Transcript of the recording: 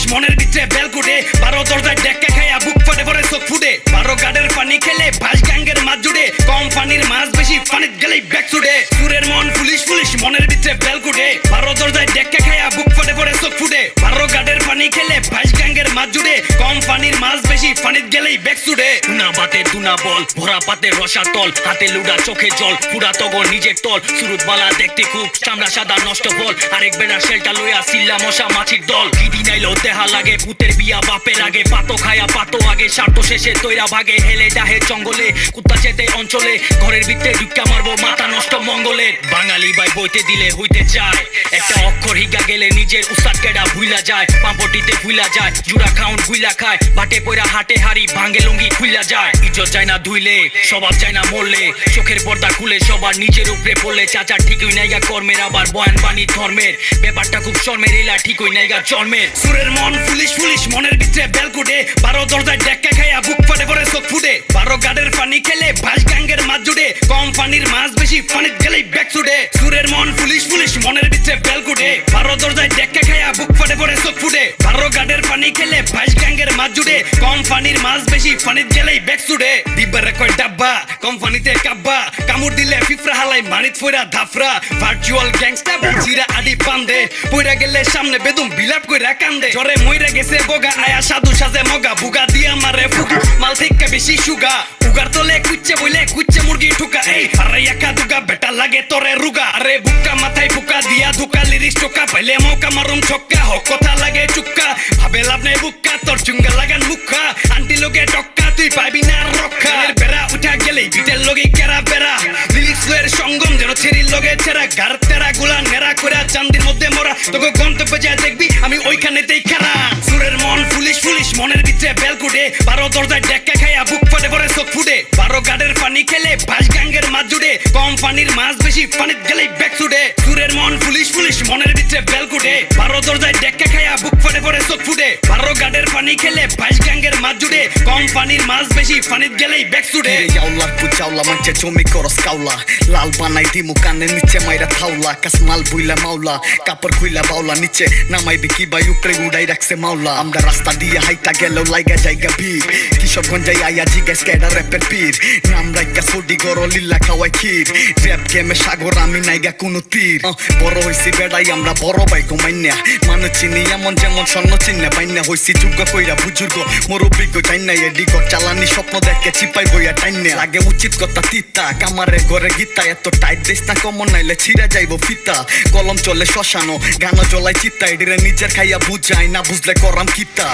জিনিস মনের ভিতরে বেলকুটে বারো দরজায় ডেকে খাইয়া বুক ফাটে, পরে চোখ ফুটে। বারো গাডের পানি খেলে ভাস গ্যাঙ্গের মাছ জুড়ে কম পানির মাছ, বেশি পানির গেলেই ব্যাগ ছুটে। সুরের মন পুলিশ পুলিশ মনের ভিতরে বেলকুটে বারো দরজায় ডেকে খাইয়া বুক ফাটে, পরে চোখ ফুটে। বারো গাডের পানি খেলে ভাস মাছ জুড়ে, কম মাছ বেশি গেলেই ব্যাগ টুনা বাতে টুনা বল, ভরা পাতে রসা তল, হাতে লুডা চোখে জল পুরা নিজের তল। সুরুত বালা দেখতে খুব চামড়া সাদা, নষ্ট বল আরেক বেড়া শেলটা লইয়া সিল্লা মশা মাছির দল। দেহা লাগে বিয়া বাপের আগে। পাতো খায়া পাতো আগে, স্বার্থ শেষে তৈরা ভাগে। হেলে ডাহে জঙ্গলে, কুত্তা চেতে অঞ্চলে। ঘরের ভিতরে ঢুকা মারবো, মাথা নষ্ট মঙ্গলের বাঙালি ভাই বইতে দিলে হইতে চায়। একটা অক্ষর হিগা গেলে নিজের উস্তাদ কেডা ভুইলা যায়, পাম্পটিতে ভুইলা যায়, জুড়া খাউন ভুইলা খায়, বাটে পয়রা হাটে হারি ভাঙ্গে লুঙ্গি খুইলা যায়। ইজ্জত যায় না ধুইলে, স্বভাব যায় না মরলে, চোখের পর্দা খুলে সবার নিজের উপরে পড়লে, চাচা ঠিকই নাইগা কর্মের, আবার বয়ান বাণী ধর্মের। ব্যাপারটা খুব শর্মের, এলা ঠিকই নাইগা জন্মের। সুরের মন পুলিশ পুলিশ মনের ভিতরে বেল কুটে, বারো দরজায় ডেকে খাইয়া বুক ফাটে, পরে চোখ ফুটে। বারো গাডের পানি খেলে ভাস গ্যাঙ্গের মাছ জুড়ে কম পানির মাছ বেশি পানিত গেলেই ব্যাগ ছুটে। সুরের মন পুলিশ পুলিশ মনের ভিতরে বেল কুটে। বারো দরজায় ডেকে খাইয়া বুক ফাটে পরে চোখ ফুটে। বারো গাডের পানি খেলে ভাস গ্যাঙ্গের মাছ জুড়ে। কম পানির মাছ বেশি পানিত গেলেই ব্যাগ ছুটে দিব্বারে কয় ডাব্বা, কম পানিতে কাব্বা। কামড় দিলে ফিফরা হালাই মানিত ফইরা ধাফরা। Virtual gangster বুঝিরা আডি পান্দে। পইরা গেলে সামনে বেদম বিলাপ কইরা কান্দে। জ্বরে মইরা গেছে বগা, আয়া সাধু সাজে মগা। বুগা দিয়া মারে ফুকা মাল থেকে বেশি সুগা। উগার তলে কুচ্ছে বইলে কুচ্ছে মুরগি ঠুকা। এই আরে একা দুগা বেটা লাগে তোরে রুগা। টোকা পাইলে মৌকা মারুম ছক্কা হক কথা লাগে চুক্কা। ভাবে লাভ নেই বুক্কা তোর চুঙ্গা লাগান মুখা। আন্টি লোকে টক্কা, তুই পাবি না রক্ষা বেড়া উঠা গেলেই বিটের লগে কেরা বেড়া লিরিক্স সঙ্গম, যেন ছেড়ির লগে ছেড়া গার তেরা গুলা নেড়া করে মরা তোকে গন্তব্যে যায় দেখবি, আমি ওইখানেতেই খেলা সুরের মন পুলিশ পুলিশ মনের ভিতরে বেল কুটে। বারো দরজায় ডেকা খাইয়া বুক ফাটে পরে চোখ ফুটে। বারো গাডের পানি খেলে ভাস গাঙ্গের মাছ জুড়ে কম পানির মাছ বেশি পানিত গেলেই ব্যাগ ছুটে সুরের মন পুলিশ পুলিশ মনের ভিতরে বেল কুটে। বারো দরজায় ডেকা খাইয়া বুক ফাটে পরে চোখ ফুটে। বারো গাডের পানি খেলে ভাস গাঙ্গের মাছ জুড়ে কম পানির মাছ বেশি পানিত গেলেই ব্যাগ ছুটে ইয়াউলা কুচাউলা, মাঞ্চে জমি করস কাউলা। লাল বানাই দিমু কানে নিচে মাইরা থাউলা। কাসমাল বুইলা মাওলা কাপড় খুইলা বাউলা নিচে নামাই বিকি বাই উপরে উড়াই রাখছে মাওলা। আমরা রাস্তা দিয়ে হাইটা গেলেও লাইগা জায়গা ভিড়। কিশোরগঞ্জে আইয়া জিজ্ঞেস কেডা র্যাপের পীর? নাম রাইকা সডি গরো লিল্লা খাওয়াই ক্ষীর। র্যাপ গেমে সাগর, আমি নাইগা কোনো তীর। বড় হইছি বেড়াই, আমরা বড় ভাই ঘুমাইনা মানুষ চিনি, এমন যেমন স্বর্ণ চিহ্নে পাইনা হইছি যোগ্য কইরা বুজুর্গ মুরব্বী গো চাইনা এডি গো চালানি স্বপ্ন দেখে চিপাই বইয়া টাইনে লাগে উচিত কথা তিতা কামারে ঘরে গীতা। এত টাইট দেশ না, কমন নাইলে ছিঁড়ে যাইব ফিতা। কলম চলে শ্মশানো গান জ্বলাই চিত্তা এডিরে নিজের খাইয়া বুঝাই না বুঝলে করাম কিতা।